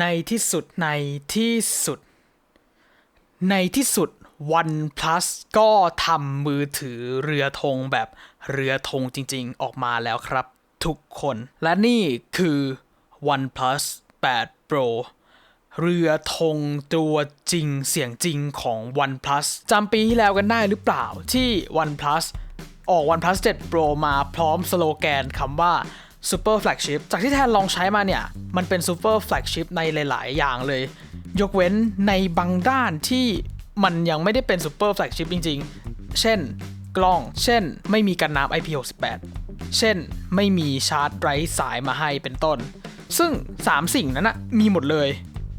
ในที่สุดในที่สุด ในที่สุด OnePlus ก็ทำมือถือเรือธงแบบเรือธงจริงๆ ออกมาแล้วครับทุกคน และนี่คือ OnePlus 8 Pro เรือธงตัวจริงเสียงจริงของ OnePlus จำปีที่แล้วกันได้หรือเปล่าที่ OnePlus ออก OnePlus 7 Pro มาพร้อมสโลแกนคำว่า Super Flagship จากที่แทนลองใช้มาเนี่ย มันเป็น Super Flagship ในหลาย ๆ อย่างเลย ยกเว้นในบางด้านที่มันยังไม่ได้เป็น Super Flagship จริง ๆ เช่น กล้อง เช่น ไม่มีกันน้ำ IP68 เช่น ไม่มีชาร์จไร้สายมาให้เป็นต้น ซึ่ง 3 สิ่งนั้นนะมีหมดเลย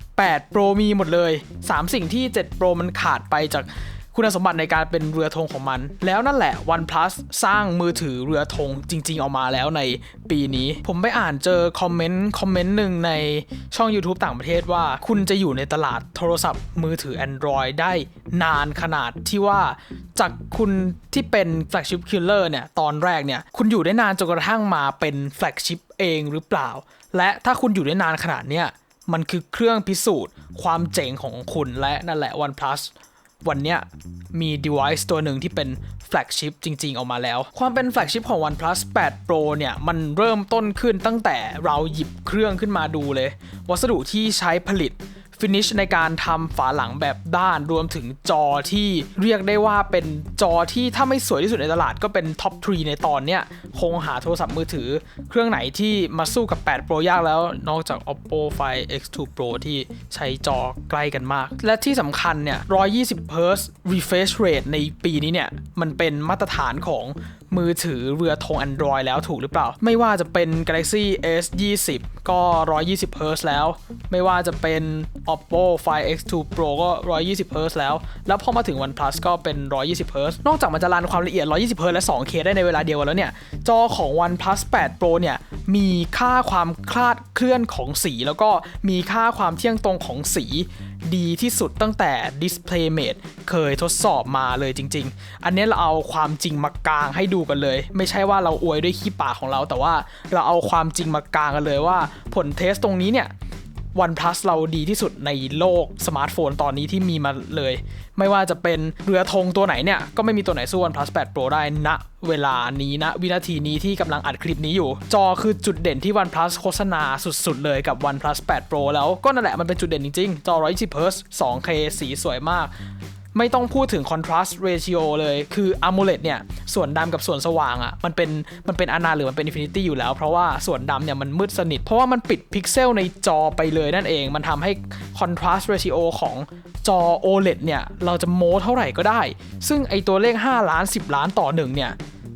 8 Pro มีหมดเลย 3 สิ่งที่ 7 Pro มันขาดไปจาก คุณสมบัติในการเป็นเรือธงของมัน แล้วนั่นแหละ OnePlus สร้างมือถือเรือธงจริง ๆ ออกมาแล้วในปีนี้ ผมไปอ่านเจอคอมเมนต์คอมเมนต์หนึ่งในช่อง YouTube ต่างประเทศว่า คุณจะอยู่ในตลาดโทรศัพท์มือถือ Android ได้นานขนาดที่ว่าจากคุณที่เป็น flagship killer เนี่ย ตอนแรกเนี่ย คุณอยู่ได้นานจนกระทั่งมาเป็น flagship เองหรือเปล่า และถ้าคุณอยู่ได้นานขนาดเนี้ยมันคือเครื่องพิสูจน์ความเจ๋งของคุณและนั่นแหละ OnePlus วันเนี้ยมี device ตัวหนึ่งที่เป็น flagship จริง ๆ ออกมาแล้ว ความเป็น flagship ของ OnePlus 8 Pro เนี่ย มันเริ่มต้นขึ้นตั้งแต่เราหยิบเครื่องขึ้นมาดูเลย วัสดุที่ใช้ผลิต ฟินิชในการทำฝาหลังแบบด้านรวมถึงจอที่เรียกได้ว่าเป็นจอที่ถ้าไม่สวยที่สุดในตลาดก็เป็นท็อปทรีในตอนเนี้ยคงหาโทรศัพท์มือถือ เครื่องไหนที่มาสู้กับ 8 Pro ยากแล้ว นอกจาก Oppo Find X2 Pro ที่ใช้จอใกล้กันมาก และที่สำคัญเนี่ย 120 Hz refresh rate ในปีนี้เนี่ย มันเป็นมาตรฐานของมือถือเรือธง Android แล้วถูกหรือเปล่า ไม่ว่าจะเป็น Galaxy S20 ก็ 120 Hz แล้ว ไม่ว่าจะเป็น Oppo Find X2 Pro ก็ 120 Hz แล้ว แล้วพอมาถึง OnePlus ก็เป็น 120 Hz นอกจากมันจะรันความละเอียด 120 Hz และ 2K ได้ในเวลาเดียวกันแล้วเนี่ย จอของ OnePlus 8 Pro เนี่ย มีค่าความคลาดเคลื่อนของสี แล้วก็มีค่าความเที่ยงตรงของสีดีที่สุดตั้งแต่ DisplayMate เคยทดสอบมาเลยจริง ๆ อันนี้เราเอาความจริงมากางให้ดูกันเลย ไม่ใช่ว่าเราอวยด้วยขี้ปากของเรา แต่ว่าเราเอาความจริงมากางกันเลยว่า ผลเทสตรงนี้เนี่ย OnePlus เราดีที่สุดในโลกสมาร์ทโฟนตอนนี้ที่มีมาเลย ไม่ว่าจะเป็นเรือธงตัวไหนเนี่ย ก็ไม่มีตัวไหนสู้ OnePlus 8 Pro ได้ณเวลานี้นะ วินาทีนี้ที่กำลังอัดคลิปนี้อยู่ จอคือจุดเด่นที่ OnePlus โฆษณาสุดๆ เลยกับ OnePlus 8 Pro แล้วก็นั่นแหละมันเป็นจุดเด่นจริงๆ จอ 120 Hz 2K สีสวยมาก ไม่ต้องพูดถึง contrast ratio เลย คือ AMOLED เนี่ย ส่วนดำกับส่วนสว่างอะ่ะ มันเป็น มันเป็นอนาหรือมันเป็น infinity อยู่แล้ว เพราะว่าส่วนดำเนี่ย มันมืดสนิท เพราะว่ามันปิดพิกเซลในจอไปเลยนั่นเอง มันทำให้ contrast ratio ของจอ OLED เนี่ย เราจะโม้เท่าไหร่ก็ได้ ซึ่งไอตัวเลข 5 ล้าน 10 ล้านต่อหนึ่งเนี่ย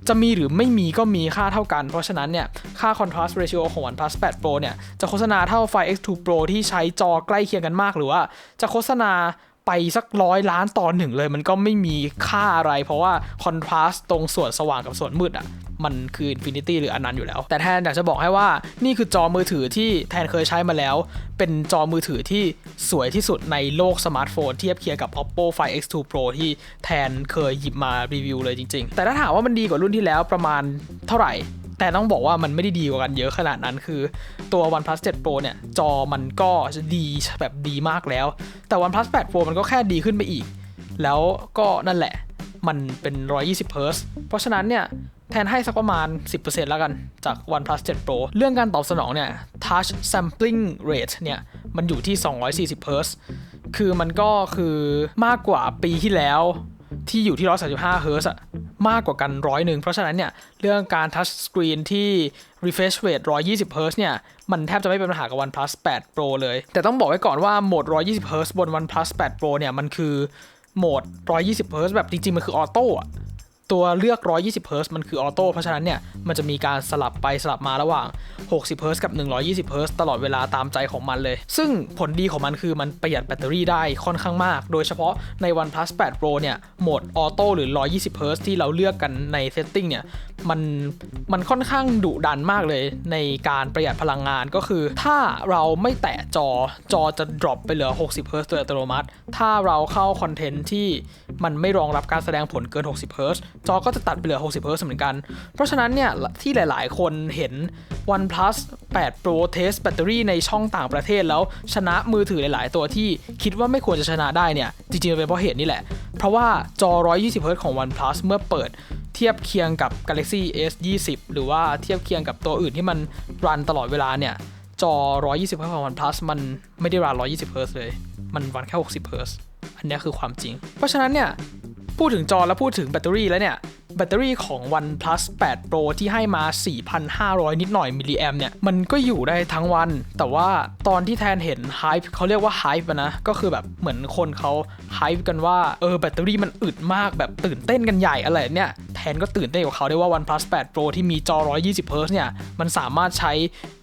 จะมีหรือไม่มีก็มีค่าเท่ากัน เพราะฉะนั้นเนี่ย ค่า contrast ratio ของ OnePlus 8 Pro เนี่ย จะโฆษณาเท่า Find X2 Pro ที่ใช้จอใกล้เคียงกันมาก หรือว่าจะโฆษณา ไปสักร้อยล้านต่อหนึ่งเลย มันก็ไม่มีค่าอะไร เพราะว่า contrast ตรงส่วนสว่างกับส่วนมืดอะมันคือ Infinity หรืออนันต์อยู่แล้ว แต่แทนอยากจะบอกให้ว่านี่คือจอมือถือที่แทนเคยใช้มาแล้ว เป็นจอมือถือที่สวยที่สุดในโลกสมาร์ทโฟน เทียบเคียงกับ Oppo Find X2 Pro ที่แทนเคยหยิบมารีวิวเลยจริง ๆ แต่ถ้าถามว่ามันดีกว่ารุ่นที่แล้วประมาณเท่าไหร่ แต่ต้องบอกว่ามันไม่ได้ดีกว่ากันเยอะขนาดนั้นคือตัว OnePlus 7 Pro เนี่ย จอมันก็ดีแบบดีมากแล้ว แต่ OnePlus 8 Pro มันก็แค่ดีขึ้นไปอีก แล้วก็นั่นแหละ มันเป็น 120 Hz เพราะฉะนั้นเนี่ยแทนให้สักประมาณ 10%แล้วกันจาก OnePlus 7 Pro เรื่องการตอบสนองเนี่ย Touch Sampling Rate เนี่ย มันอยู่ที่ 240 Hz คือมันก็คือมากกว่าปีที่แล้วที่อยู่ที่ 135 Hz อะ มากกว่ากันร้อยหนึ่งเพราะฉะนั้นเนี่ยเรื่องการทัชสกรีนที่ refresh rate 120 Hz เนี่ย มันแทบจะไม่เป็นปัญหากับ OnePlus 8 Pro เลย แต่ต้องบอกไว้ก่อนว่าโหมด 120 Hz บน OnePlus 8 Pro เนี่ย มันคือโหมด 120 Hz แบบจริง ๆ มันคือออโต้อะ ตัวเลือก 120 Hz มันคือออโต้เพราะฉะนั้นเนี่ย มันจะมีการสลับไปสลับมาระหว่าง 60 Hz กับ 120 Hz ตลอดเวลาตามใจของมันเลย ซึ่งผลดีของมันคือมันประหยัดแบตเตอรี่ได้ค่อนข้างมาก โดยเฉพาะใน OnePlus 8 Pro เนี่ย โหมดออโต้หรือ 120 Hz ที่เราเลือกกันในเซตติ้งเนี่ย มันมันค่อนข้างดุดันมากเลยในการประหยัดพลังงานก็คือ ถ้าเราไม่แตะจอจอจะ drop ไปเหลือ 60 Hz โดยอัตโนมัติ ถ้าเราเข้าคอนเทนต์ที่มันไม่รองรับการแสดงผลเกิน 60 Hz จอก็จะตัดไปเหลือ 60 Hz เหมือนกัน เพราะฉะนั้นเนี่ยที่หลาย ๆ คนเห็น OnePlus 8 Pro Test แบตเตอรี่ในช่องต่างประเทศแล้วชนะมือถือหลาย ๆ ตัวที่คิดว่าไม่ควรจะชนะได้เนี่ยจริง ๆ เป็นเพราะเหตุนี้แหละ เพราะว่าจอ 120 Hz ของ OnePlus เมื่อเปิด เทียบเคียงกับ Galaxy S 20หรือว่าเทียบเคียงกับตัวอื่นที่มันรันตลอดเวลาเนี่ย จอ 120 Hz ของ OnePlus มันไม่ได้รัน 120 Hz เลย มันรันแค่ 60 Hz อันนี้คือความจริง เพราะฉะนั้นเนี่ย พูดถึงจอแล้วพูดถึงแบตเตอรี่แล้วเนี่ย แบตเตอรี่ของ OnePlus 8 Pro ที่ให้มา 4,500 นิดหน่อยมิลลิแอมเนี่ย มันก็อยู่ได้ทั้งวัน แต่ว่าตอนที่แทนเห็น Hype เขาเรียกว่า Hype นะ ก็คือแบบเหมือนคนเขา Hype กันว่า เออ แบตเตอรี่มันอึดมากแบบตื่นเต้นกันใหญ่อะไรเนี่ย แทนก็ตื่นเต้นกว่าเขาได้ว่า OnePlus 8 Pro ที่มีจอ 120 Hz เนี่ย มันสามารถใช้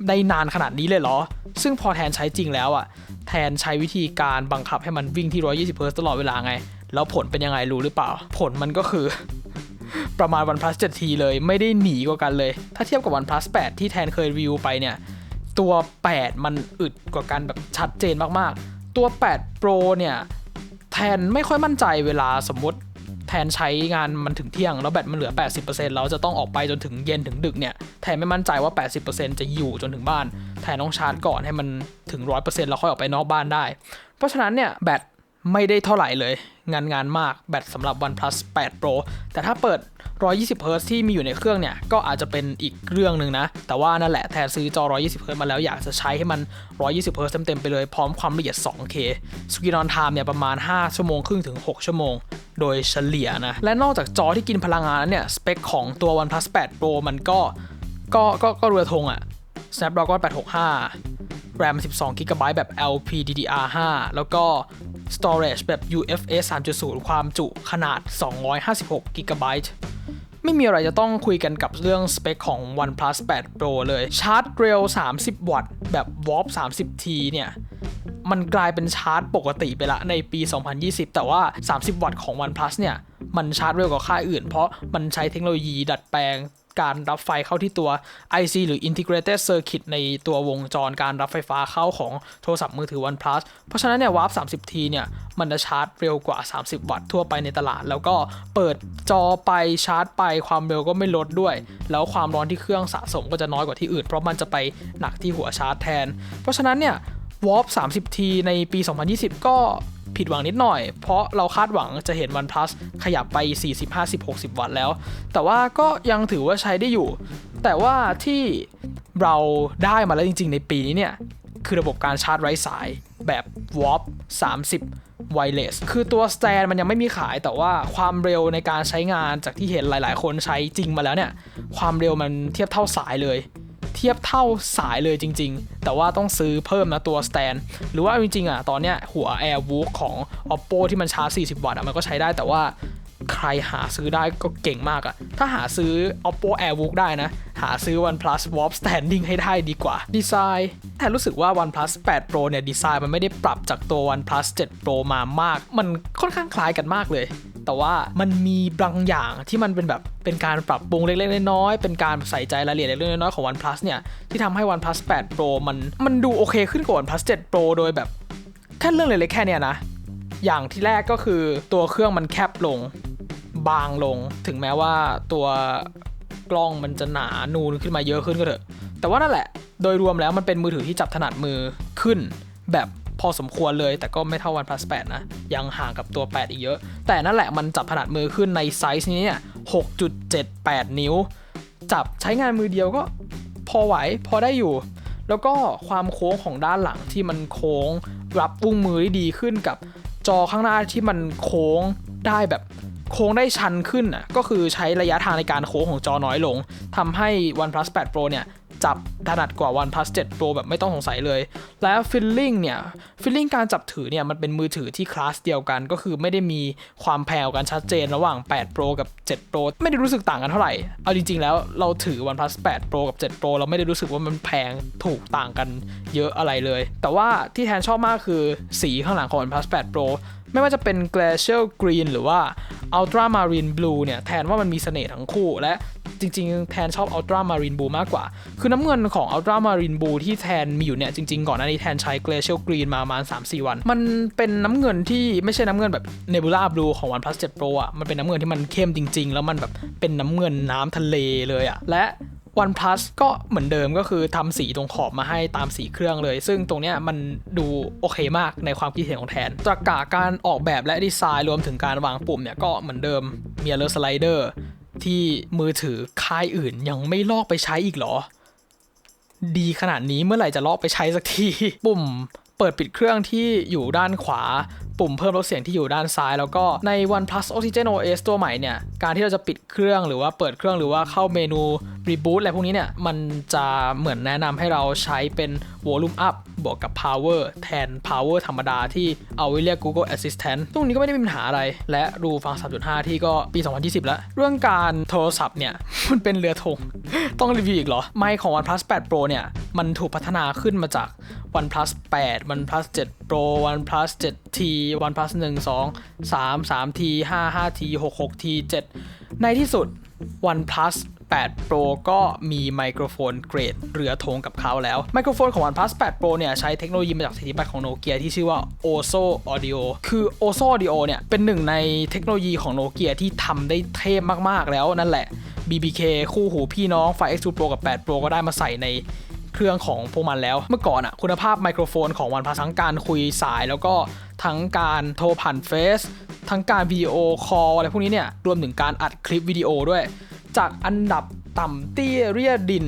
ได้นานขนาดนี้เลยเหรอ ซึ่งพอแทนใช้จริงแล้วอะแทนใช้วิธีการบังคับให้มันวิ่งที่ 120 Hz ตลอดเวลาไง แล้วผลเป็นยังไงรู้หรือเปล่า ผลมันก็คือ ประมาณ OnePlus 7T เลยไม่ได้หนีกว่ากันเลย ถ้าเทียบกับ OnePlus 8 ที่แทนเคยรีวิวไปเนี่ย ตัว 8 มันอึดกว่ากันแบบชัดเจนมากๆ ตัว 8 Pro เนี่ย แทนไม่ค่อยมั่นใจเวลาสมมติแทนใช้งานมันถึงเที่ยง แล้วแบตมันเหลือ 80%แล้วจะต้องออกไปจนถึงเย็นถึงดึกเนี่ย แทนไม่มั่นใจว่า 80%จะอยู่จนถึงบ้าน แทนต้องชาร์จก่อนให้มันถึง 100%แล้วค่อยออกไปนอกบ้านได้ เพราะฉะนั้นเนี่ยแบต ไม่ได้เท่าไหร่เลย งานงานมากแบตสำหรับ OnePlus 8 Pro แต่ถ้าเปิด 120 Hz ที่มีอยู่ในเครื่องเนี่ย ก็อาจจะเป็นอีกเรื่องหนึ่งนะ แต่ว่านั่นแหละแทนซื้อจอ 120 Hz มาแล้วอยากจะใช้ให้มัน 120 Hz เต็มๆไปเลยพร้อมความละเอียด 2K Screen on Time เนี่ยประมาณ 5 ชั่วโมงครึ่งถึง 6 ชั่วโมง โดยเฉลี่ยนะ และนอกจากจอที่กินพลังงานแล้วเนี่ย สเปคของตัว OnePlus 8 Pro มันก็ก็ก็ก็เรือธงอะ Snapdragon 865 RAM 12 GB แบบ LPDDR5 แล้วก็ Storage แบบ UFS 3.0 ความจุขนาด 256 GB ไม่มีอะไรจะต้องคุยกันกับเรื่องสเปคของ OnePlus 8 Pro เลย ชาร์จเร็ว 30 วัตต์ แบบ Warp 30T เนี่ย มันกลายเป็นชาร์จปกติไปละในปี 2020 แต่ว่า 30 วัตต์ของ OnePlus เนี่ย มันชาร์จเร็วกว่าค่ายอื่น เพราะมันใช้เทคโนโลยีดัดแปลง การรับไฟเข้าที่ตัว IC หรือ Integrated Circuit ในตัววงจรการรับไฟฟ้าเข้าของโทรศัพท์มือถือ OnePlus เพราะฉะนั้นเนี่ย Warp 30T เนี่ย มันจะชาร์จเร็วกว่า 30 วัตต์ทั่วไปในตลาด แล้วก็เปิดจอไปชาร์จไปความเร็วก็ไม่ลดด้วย แล้วความร้อนที่เครื่องสะสมก็จะน้อยกว่าที่อื่น เพราะมันจะไปหนักที่หัวชาร์จแทน เพราะฉะนั้นเนี่ย Warp 30T ในปี 2020 ก็ ผิดหวังนิดหน่อย เพราะเราคาดหวังจะเห็น OnePlus ขยับไป 40 50 60 วัตต์แล้ว แต่ว่าก็ยังถือว่าใช้ได้อยู่ แต่ว่าที่เราได้มาแล้วจริง ๆ ในปีนี้เนี่ย คือระบบการชาร์จไร้สายแบบ Warp 30 Wireless คือตัว stand มันยังไม่มีขายแต่ว่าความเร็วในการใช้งานจากที่เห็นหลาย ๆ คนใช้จริงมาแล้วเนี่ย ความเร็วมันเทียบเท่าสายเลย เทียบเท่าสายเลยจริง ๆ แต่ว่าต้องซื้อเพิ่มนะตัวสแตนหรือว่าจริงๆอะตอนเนี้ยหัว Air w o o k ของ Oppo ที่มันชาร์จ 40 วัตต์อะมันก็ใช้ได้แต่ว่า ใครหาซื้อได้ก็เก่งมากอะถ้าหาซื้อ Oppo AirVook ได้นะ หาซื้อ OnePlus Warp Standing ให้ได้ดีกว่า ดีไซน์แต่รู้สึกว่า OnePlus 8 Pro เนี่ย ดีไซน์มันไม่ได้ปรับจากตัว OnePlus 7 Pro มามาก มันค่อนข้างคล้ายกันมากเลย แต่ว่ามันมีบางอย่างที่มันเป็นแบบเป็นการปรับปรุงเล็กๆน้อยๆเป็นการใส่ใจรายละเอียดเล็กๆน้อยๆของ OnePlus เนี่ยที่ทำให้ OnePlus 8 Pro มันมันดูโอเคขึ้นกว่า OnePlus 7 Pro โดยแบบแค่เรื่องเล็กๆแค่เนี้ยนะอย่างที่แรกก็คือตัวเครื่องมันแคบลง บางลง ถึงแม้ว่าตัวกล้องมันจะหนานูนขึ้นมาเยอะขึ้นก็เถอะ แต่ว่านั่นแหละ โดยรวมแล้วมันเป็นมือถือที่จับถนัดมือขึ้น แบบพอสมควรเลย แต่ก็ไม่เท่า OnePlus 8 นะ ยังห่างกับตัว 8 อีกเยอะ แต่นั่นแหละมันจับถนัดมือขึ้นในไซส์นี้เนี่ย6.78 นิ้ว จับใช้งานมือเดียวก็พอไหวพอได้อยู่ แล้วก็ความโค้งของด้านหลังที่มันโค้งรับวุ้งมือได้ดีขึ้นกับจอข้างหน้าที่มันโค้งได้แบบ โค้งได้ชันขึ้นอะก็คือใช้ระยะทางในการโค้งของจอน้อยลงทำให้ OnePlus 8 Pro เนี่ยจับถนัดกว่า OnePlus 7 Pro แบบไม่ต้องสงสัยเลย แล้ว feeling เนี่ย feeling การจับถือเนี่ยมันเป็นมือถือที่คลาสเดียวกัน ก็คือไม่ได้มีความแพงกันชัดเจนระหว่าง 8 Pro กับ 7 Pro ไม่ได้รู้สึกต่างกันเท่าไหร่ เอาจริง ๆ แล้วเราถือ OnePlus 8 Pro กับ 7 Pro เราไม่ได้รู้สึกว่ามันแพงถูกต่างกันเยอะอะไรเลย แต่ว่าที่แทนชอบมากคือสีข้างหลังของ OnePlus 8 Pro ไม่ว่าจะเป็น glacial green หรือว่า ultramarine blue เนี่ย แทนว่ามันมีเสน่ห์ทั้งคู่และจริงๆ แทนชอบ Ultra Marine Blue มากกว่า คือน้ำเงินของ Ultra Marine Blue ที่แทนมีอยู่เนี่ย จริงๆ ก่อนหน้านี้แทนใช้ Glacial Green มาประมาณ 3-4 วัน มันเป็นน้ำเงินที่ไม่ใช่น้ำเงินแบบ Nebula Blue ของ OnePlus 7 Pro อะ มันเป็นน้ำเงินที่มันเข้มจริง ๆ แล้วมันแบบเป็นน้ำเงินน้ำทะเลเลยอะ และ OnePlus ก็เหมือนเดิมก็คือทำสีตรงขอบมาให้ตามสีเครื่องเลย ซึ่งตรงเนี้ยมันดูโอเคมากในความคิดเห็นของแทนตรกกะการออกแบบและดีไซน์รวมถึงการวางปุ่มเนี่ยก็เหมือนเดิมมี Alert Slider ที่มือถือค่ายอื่นยังไม่ลอกไปใช้อีกเหรอ ดีขนาดนี้เมื่อไหร่จะลอกไปใช้สักที ปุ่มเปิดปิดเครื่องที่อยู่ด้านขวา ปุ่มเพิ่มลดเสียงที่อยู่ด้านซ้าย แล้วก็ใน OnePlus Oxygen OS ตัวใหม่เนี่ย การที่เราจะปิดเครื่องหรือว่าเปิดเครื่องหรือว่าเข้าเมนู Reboot อะไรพวกนี้เนี่ย มันจะเหมือนแนะนำให้เราใช้เป็น Volume Up บวกกับ Power แทน Power ธรรมดาที่เอาไว้เรียก Google Assistant ตรงนี้ก็ไม่ได้มีปัญหาอะไร และรูฟัง 3.5 ที่ก็ปี 2020 แล้ว เรื่องการโทรศัพท์เนี่ย มันเป็นเรือธง ต้องรีวิวอีกเหรอ ไมค์ของ OnePlus 8 Pro เนี่ย มันถูกพัฒนาขึ้นมาจาก OnePlus 8 OnePlus 7 Pro OnePlus 7T OnePlus 1 2 3 3T 5 5T 6 6T 7 ในที่สุด OnePlus 8 Pro ก็มีไมโครโฟนเกรดเรือธงกับเขาแล้ว ไมโครโฟนของ OnePlus 8 Pro เนี่ย ใช้เทคโนโลยีมาจากสถิติบัตรของโนเกียที่ชื่อว่า Oso Audio คือ Oso Audio เนี่ย เป็นหนึ่งในเทคโนโลยีของโนเกียที่ทำได้เทพมากๆแล้วนั่นแหละ BBK คู่หูพี่น้องไฟ X2 Pro กับ 8 Pro ก็ได้มาใส่ใน เครื่องของพวกมันแล้ว เมื่อก่อนอะคุณภาพไมโครโฟนของ OnePlus ทั้งการคุยสายแล้วก็ทั้งการโทรผ่านเฟซทั้งการวิดีโอคอลอะไรพวกนี้เนี่ยรวมถึงการอัดคลิปวิดีโอด้วย จากอันดับต่ำเตี้ยเรียดิน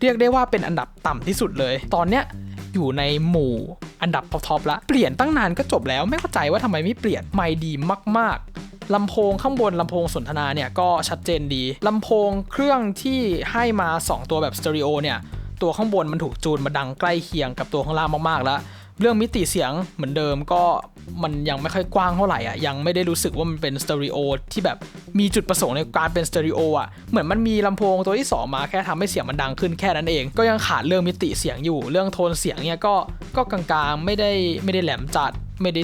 เรียกได้ว่าเป็นอันดับต่ำที่สุดเลย ตอนเนี้ยอยู่ในหมู่อันดับท็อปๆละเปลี่ยนตั้งนานก็จบแล้วไม่เข้าใจว่าทำไมไม่เปลี่ยนไม่ดีมากๆลำโพงข้างบนลำโพงสนทนาเนี่ยก็ชัดเจนดีลำโพงเครื่องที่ให้มา 2 ตัวแบบสเตอริโอเนี่ย ตัวข้างบนมันถูกจูนมาดังใกล้เคียงกับตัวข้างล่างมากๆแล้วเรื่องมิติเสียงเหมือนเดิมก็มันยังไม่ค่อยกว้างเท่าไหร่อะยังไม่ได้รู้สึกว่ามันเป็นสเตอริโอที่แบบมีจุดประสงค์ในการเป็นสเตอริโออะเหมือนมันมีลำโพงตัวที่ 2 มาแค่ทำให้เสียงมันดังขึ้นแค่นั้นเอง ก็ยังขาดเรื่องมิติเสียงอยู่ เรื่องโทนเสียงเนี่ยก็ก็กลางๆไม่ได้ไม่ได้แหลมจัด ไม่ได้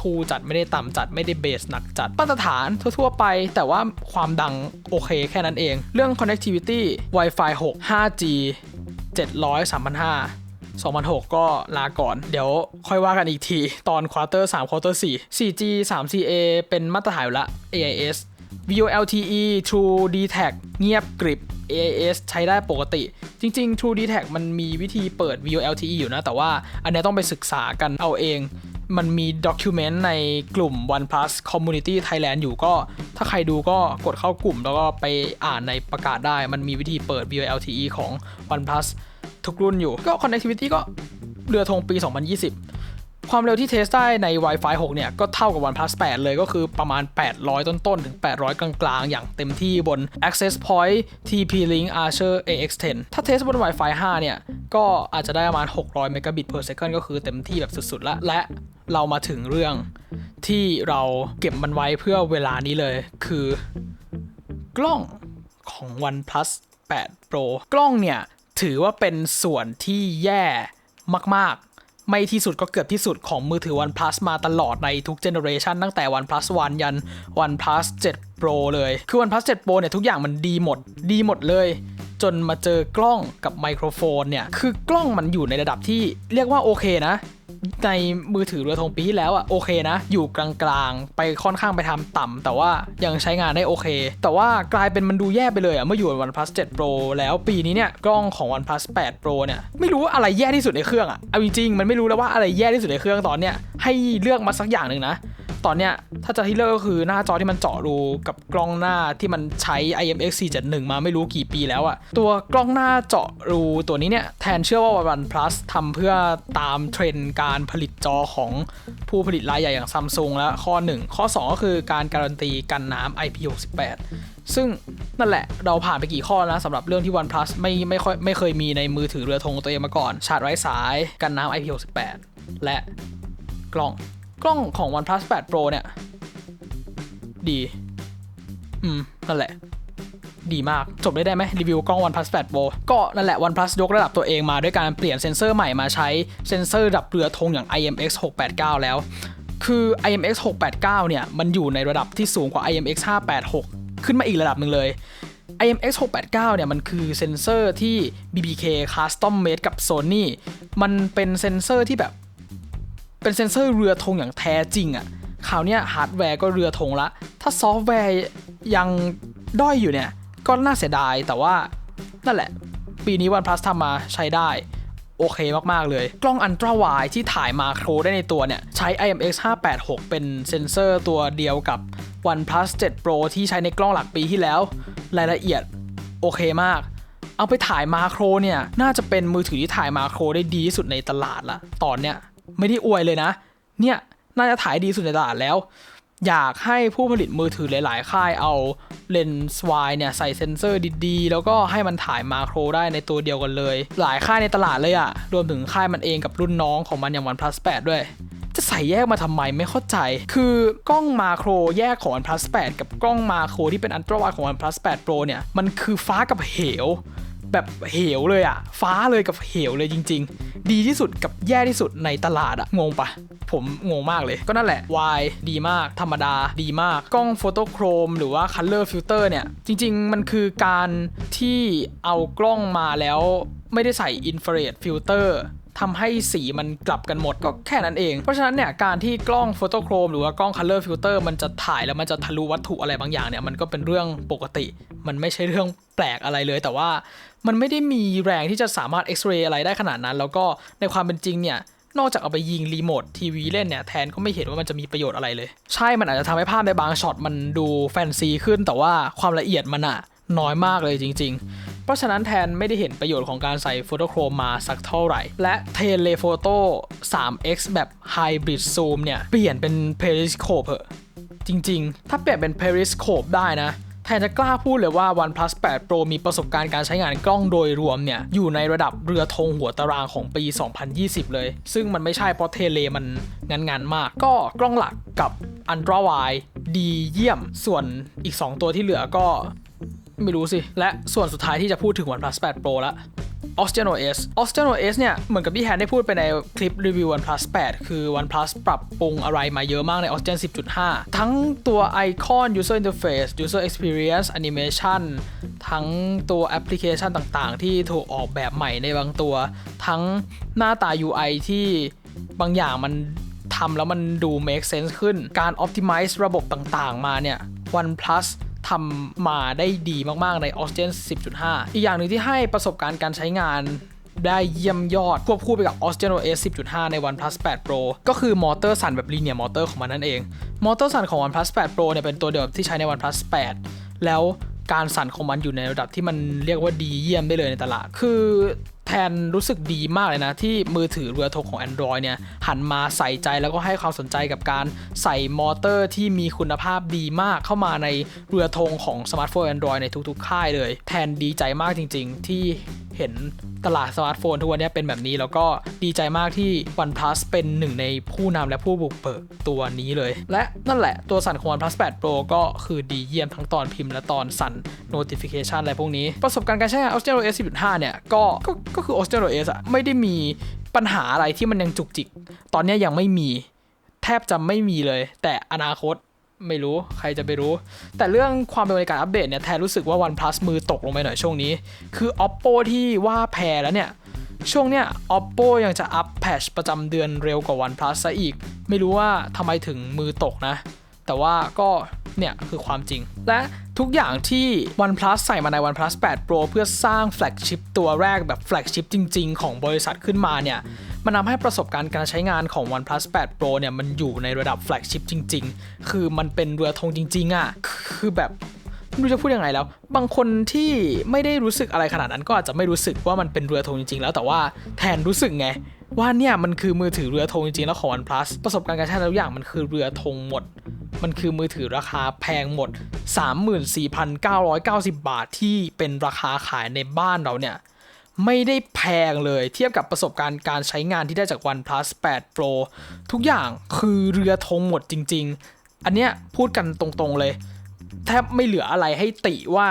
ทูจัดไม่ได้ต่ำจัดไม่ได้เบสหนักจัดมาตรฐานทั่วๆไป แต่ว่าความดังโอเคแค่นั้นเอง เรื่อง connectivity Wi-Fi 6 5G 700 3,500 2006 ก็ลาก่อน เดี๋ยวค่อยว่ากันอีกที ตอนควอเตอร์3ควอเตอร์4 4G 3CA เป็นมาตรฐานอยู่ละ AIS VoLTE True d t a c เงียบกริบ AIS ใช้ได้ปกติ จริง ๆ True d t a c มันมีวิธีเปิด VoLTE อยู่นะ แต่ว่าอันนี้ต้องไปศึกษากันเอาเอง มันมีด็อกิวเมนต์ในกลุ่ม OnePlus Community Thailand อยู่ก็ ถ้าใครดูก็กดเข้ากลุ่มแล้วก็ไปอ่านในประกาศได้ มันมีวิธีเปิด VoLTE ของ OnePlus ทุกรุ่นอยู่ ก็ connectivity ก็เรือธงปี 2020 ความเร็วที่เทสได้ใน Wi-Fi 6 เนี่ย ก็เท่ากับ OnePlus 8 เลยก็คือประมาณ 800 ต้นๆ ถึง 800 กลางๆ อย่างเต็มที่บน Access Point TP-Link Archer AX10 ถ้าเทสบน Wi-Fi 5 เนี่ย ก็อาจจะได้ประมาณ 600 Mbit per second ก็คือเต็มที่แบบสุดๆแล้วและ เรามาถึงเรื่องที่เราเก็บมันไว้เพื่อเวลานี้เลย คือกล้องของ OnePlus 8 Pro กล้องเนี่ยถือว่าเป็นส่วนที่แย่มาก ๆ ไม่ที่สุดก็เกือบที่สุดของมือถือ OnePlus มาตลอดในทุกเจเนอเรชันตั้งแต่ OnePlus 1 ยัน OnePlus 7 Pro เลย คือ OnePlus 7 Pro เนี่ยทุกอย่างมันดีหมด ดีหมดเลย จนมาเจอกล้องกับไมโครโฟนเนี่ย คือกล้องมันอยู่ในระดับที่เรียกว่าโอเคนะ ในมือถือเรือธงปีที่แล้วอะโอเคนะ อยู่กลางๆ ไปค่อนข้างไปทำต่ำแต่ว่ายังใช้งานได้โอเค แต่ว่ากลายเป็นมันดูแย่ไปเลยอะเมื่ออยู่บน OnePlus 7 Pro แล้วปีนี้เนี่ยกล้องของ OnePlus 8 Pro เนี่ยไม่รู้ว่าอะไรแย่ที่สุดในเครื่องอะเอาจริงๆมันไม่รู้แล้วว่าอะไรแย่ที่สุดในเครื่องตอนเนี้ยให้เลือกมาสักอย่างหนึ่งนะ ตอนเนี้ยถ้าจะที่เลือกก็คือหน้าจอที่มันเจาะรูกับกล้องหน้าที่มันใช้ IMX 471 มาไม่รู้กี่ปีแล้วอะตัวกล้องหน้าเจาะรูตัวนี้เนี่ยแทนเชื่อว่า OnePlus ทำเพื่อตามเทรนด์การผลิตจอของผู้ผลิตรายใหญ่อย่างซัมซุงและข้อ 1 ข้อ 2 ก็คือการการันตีกันน้ำ IP68 ซึ่งนั่นแหละเราผ่านไปกี่ข้อนะสำหรับเรื่องที่ OnePlus ไม่ไม่ค่อยไม่เคยมีในมือถือเรือธงตัวเองมาก่อน ชาร์จไร้สายกันน้ำ IP68 และกล้อง กล้องของ OnePlus 8 Pro เนี่ย ดี อืม นั่นแหละ ดีมาก จบได้ได้ไหมรีวิวกล้อง OnePlus 8 Pro ก็นั่นแหละ OnePlus ยกระดับตัวเองมาด้วยการเปลี่ยนเซ็นเซอร์ใหม่มาใช้เซ็นเซอร์ดับเรือธงอย่าง IMX 689 แล้ว คือ IMX 689 เนี่ย มันอยู่ในระดับที่สูงกว่า IMX 586 ขึ้นมาอีกระดับหนึ่งเลย IMX 689 เนี่ย มันคือเซนเซอร์ที่ BBK Custom Made กับ Sony มันเป็นเซนเซอร์ที่แบบ เป็นเซนเซอร์เรือธงอย่างแท้จริงอะ่ะคราวนี้ฮาร์ดแวร์ก็เรือธงละ ถ้าซอฟต์แวร์ยังด้อยอยู่เนี่ย ก็น่าเสียดาย แต่ว่านั่นแหละ ปีนี้ OnePlus ทำมาใช้ได้ โอเคมาก ๆ เลย กล้องอันตราไวที่ถ่ายมาโครได้ในตัวเนี่ย ใช้ IMX 586 เป็นเซนเซอร์ตัวเดียวกับ OnePlus 7 Pro ที่ใช้ในกล้องหลักปีที่แล้ว รายละเอียดโอเคมากเอาไปถ่ายมาโครเนี่ย น่าจะเป็นมือถือที่ถ่ายมาโครได้ดีที่สุดในตลาดละ ตอนเนี้ย ไม่ได้อวยเลยนะ เนี่ยน่าจะถ่ายดีสุดในตลาดแล้ว อยากให้ผู้ผลิตมือถือหลาย ๆ ค่ายเอาเลนส์วายเนี่ยใส่เซนเซอร์ดีๆ แล้วก็ให้มันถ่ายมาโครได้ในตัวเดียวกันเลย หลายค่ายในตลาดเลยอะรวมถึงค่ายมันเองกับรุ่นน้องของมันอย่าง OnePlus 8 ด้วยจะใส่แยกมาทำไมไม่เข้าใจ คือกล้องมาโครแยกของ OnePlus 8 กับกล้องมาโครที่เป็นอันตราไวของ OnePlus 8 Pro เนี่ย มันคือฟ้ากับเหว แบบเหวเลยอะฟ้าเลยกับเหวเลยจริง ๆ ดีที่สุดกับแย่ที่สุดในตลาดอะงงปะผมงงมากเลย ก็นั่นแหละ Y ดีมาก ธรรมดาดีมาก กล้องโฟโตโครมหรือว่า Color Filter เตอร์เนี่ย จริง ๆ มันคือการที่เอากล้องมาแล้วไม่ได้ใส่ Infrared Filter ทำให้สีมันกลับกันหมดก็แค่นั้นเอง เพราะฉะนั้นเนี่ย การที่กล้องโฟโตโครมหรือว่ากล้อง Color Filter มันจะถ่ายแล้วมันจะทะลุวัตถุอะไรบางอย่างเนี่ย มันก็เป็นเรื่องปกติ มันไม่ใช่เรื่องแปลกอะไรเลย แต่ว่า มันไม่ได้มีแรงที่จะสามารถเอ็กซเรย์อะไรได้ขนาดนั้น แล้วก็ในความเป็นจริงเนี่ยนอกจากเอาไปยิงรีโมททีวีเล่นเนี่ยแทนก็ไม่เห็นว่ามันจะมีประโยชน์อะไรเลย ใช่มันอาจจะทำให้ภาพในบางช็อตมันดูแฟนซีขึ้น แต่ว่าความละเอียดมันอะน้อยมากเลยจริง ๆ เพราะฉะนั้นแทนไม่ได้เห็นประโยชน์ของการใส่โฟโตโครมมาสักเท่าไหร่ และเทเลโฟโต้ 3x แบบไฮบริดซูมเนี่ย เปลี่ยนเป็น periscope เหอะจริง ๆ ถ้าเปลี่ยนเป็น periscope ได้นะ แทนจะกล้าพูดเลยว่า OnePlus 8 Pro มีประสบการณ์การใช้งานกล้องโดยรวมเนี่ย อยู่ในระดับเรือธงหัวตารางของปี 2020 เลย ซึ่งมันไม่ใช่เพราะเทเลมันงานๆมาก ก็กล้องหลักกับ Ultra Wide ดีเยี่ยม ส่วนอีก 2 ตัวที่เหลือก็ไม่รู้สิ และส่วนสุดท้ายที่จะพูดถึง OnePlus 8 Pro ละ Oxygen OS Oxygen OS เนี่ย เหมือนกับที่แฮนได้พูดไปในคลิปรีวิว OnePlus 8 คือ OnePlus ปรับปรุงอะไรมาเยอะมากใน Oxygen 10.5 ทั้งตัวไอคอน User Interface User Experience Animation ทั้งตัวแอปพลิเคชันต่างๆ ที่ถูกออกแบบใหม่ในบางตัว ทั้งหน้าตา UI ที่บางอย่างมันทำแล้วมันดู make sense ขึ้น การ optimize ระบบต่างๆ มาเนี่ย OnePlus ทำมาได้ดีมาก ๆ ใน Oxygen 10.5 อีกอย่างหนึ่งที่ให้ประสบการณ์การใช้งานได้เยี่ยมยอด ควบคู่ไปกับ Oxygen OS 10.5 ใน OnePlus 8 Pro ก็คือมอเตอร์สั่นแบบ linear motor ของมันนั่นเอง มอเตอร์สั่นของ OnePlus 8 Pro เนี่ยเป็นตัวเดียวกับที่ใช้ใน OnePlus 8 แล้วการสั่นของมันอยู่ในระดับที่มันเรียกว่าดีเยี่ยมได้เลยในตลาด คือ แทนรู้สึกดีมากเลยนะ ที่มือถือเรือธงของ Android เนี่ย หันมาใส่ใจแล้วก็ให้ความสนใจกับการใส่มอเตอร์ที่มีคุณภาพดีมากเข้ามาในเรือธงของสมาร์ทโฟน Android ในทุกๆ ค่ายเลย แทนดีใจมากจริง ๆ ที่ เห็นตลาดสมาร์ทโฟนทุกวันนี้เป็นแบบนี้ แล้วก็ดีใจมากที่ OnePlus เป็นหนึ่งในผู้นำและผู้บุกเบิกตัวนี้เลย และนั่นแหละตัวสั่นของ OnePlus 8 Pro ก็คือดีเยี่ยมทั้งตอนพิมพ์และตอนสั่น notification อะไรพวกนี้ ประสบการณ์การใช้งาน Oxygen OS 10.5 เนี่ย ก็ก็ก็คือ Oxygen OS อะไม่ได้มีปัญหาอะไรที่มันยังจุกจิก ตอนนี้ยังไม่มีแทบจะไม่มีเลย แต่อนาคต ไม่รู้ใครจะไปรู้ แต่เรื่องความเป็นบริการอัปเดตเนี่ยแทนรู้สึกว่า OnePlus มือตกลงไปหน่อยช่วงนี้ คือ Oppo ที่ว่าแพ้แล้วเนี่ยช่วงเนี้ย Oppo ยังจะอัปแพชประจำเดือนเร็วกว่า OnePlus ซะอีก ไม่รู้ว่าทำไมถึงมือตกนะ แต่ว่าก็เนี่ยคือความจริง และทุกอย่างที่ OnePlus ใส่มาใน OnePlus 8 Pro เพื่อสร้างแฟลกชิพตัวแรกแบบแฟลกชิพจริง ๆ ของบริษัทขึ้นมาเนี่ย มันทำให้ประสบการณ์การใช้งานของ OnePlus 8 Pro เนี่ย มันอยู่ในระดับแฟลกชิพจริง ๆ คือมันเป็นเรือธงจริง ๆอะ่ะ คือแบบไม่รู้จะพูดยังไงแล้ว บางคนที่ไม่ได้รู้สึกอะไรขนาดนั้นก็อาจจะไม่รู้สึกว่ามันเป็นเรือธงจริง ๆ แล้วแต่ว่าแทนรู้สึกไงว่าเนี่ยมันคือมือถือเรือธงจริงๆแล้วของ OnePlus ประสบการณ์การใช้ทุกอย่างมันคือเรือธงหมด มันคือมือถือราคาแพงหมด 34,990 บาทที่เป็นราคาขายในบ้านเราเนี่ย ไม่ได้แพงเลยเทียบกับประสบการณ์การใช้งานที่ได้จาก OnePlus 8 Pro ทุกอย่างคือเรือธงหมดจริง ๆ อันเนี้ยพูดกันตรงๆเลย แทบไม่เหลืออะไรให้ติว่า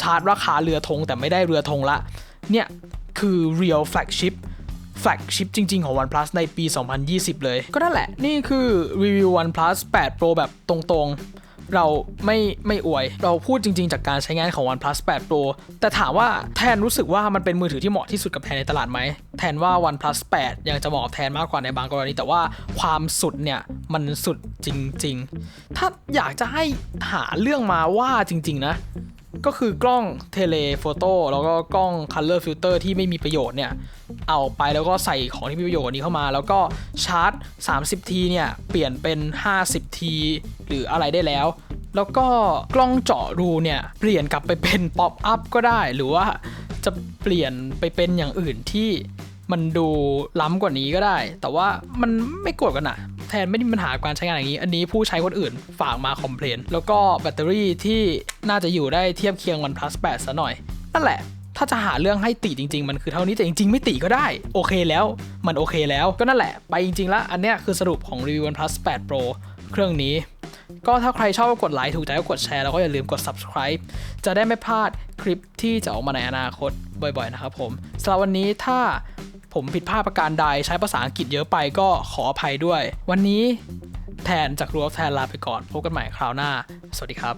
ชาร์จราคาเรือธงแต่ไม่ได้เรือธงละ เนี่ยคือ real flagship flagship จริง ๆ ของ OnePlus ในปี 2020 เลย ก็นั่นแหละ นี่คือรีวิว OnePlus 8 Pro แบบตรงๆ เราไม่ไม่อวย เราพูดจริง ๆ จากการใช้งานของ OnePlus 8 Pro แต่ถามว่าแทนรู้สึกว่ามันเป็นมือถือที่เหมาะที่สุดกับแทนในตลาดไหม แทนว่า OnePlus 8 ยังจะเหมาะแทนมากกว่าในบางกรณี แต่ว่าความสุดเนี่ย มันสุดจริง ๆ ถ้าอยากจะให้หาเรื่องมาว่าจริง ๆ นะ ก็คือกล้องเทเลโฟโต้แล้วก็กล้อง Color Filter ที่ไม่มีประโยชน์เนี่ย เอาไปแล้วก็ใส่ของที่มีประโยชน์นี้เข้ามา แล้วก็ชาร์จ 30 ทีเนี่ย เปลี่ยนเป็น 50 ที หรืออะไรได้แล้ว แล้วก็กล้องเจาะรูเนี่ย เปลี่ยนกลับไปเป็นป๊อปอัพก็ได้หรือว่าจะเปลี่ยนไปเป็นอย่างอื่นที่มันดูล้ำกว่านี้ก็ได้ แต่ว่ามันไม่กดกันอะ ทนไม่ได้มีปัญหาการใช้งานอย่างนี้ อันนี้ผู้ใช้คนอื่นฝากมาคอมเพลนแล้วก็แบตเตอรี่ที่น่าจะอยู่ได้เทียบเคียง OnePlus 8ซะหน่อย นั่นแหละถ้าจะหาเรื่องให้ติจริง ๆ มันคือเท่านี้แต่จริง ๆ ไม่ติก็ได้ โอเคแล้ว มันโอเคแล้วก็นั่นแหละ ไปจริง ๆ แล้ว อันเนี้ยคือสรุปของรีวิว OnePlus 8 Pro เครื่องนี้ ก็ถ้าใครชอบก็กดไลค์ถูกใจก็กดแชร์ แล้วก็อย่าลืมกด subscribe จะได้ไม่พลาดคลิปที่จะออกมาในอนาคตบ่อย ๆ นะครับผมสำหรับวันนี้ถ้า ผมผิดพลาดประการใดใช้ภาษาอังกฤษเยอะไปก็ขออภัยด้วย วันนี้แทนจากรัวแทนลาไปก่อนพบกันใหม่คราวหน้า สวัสดีครับ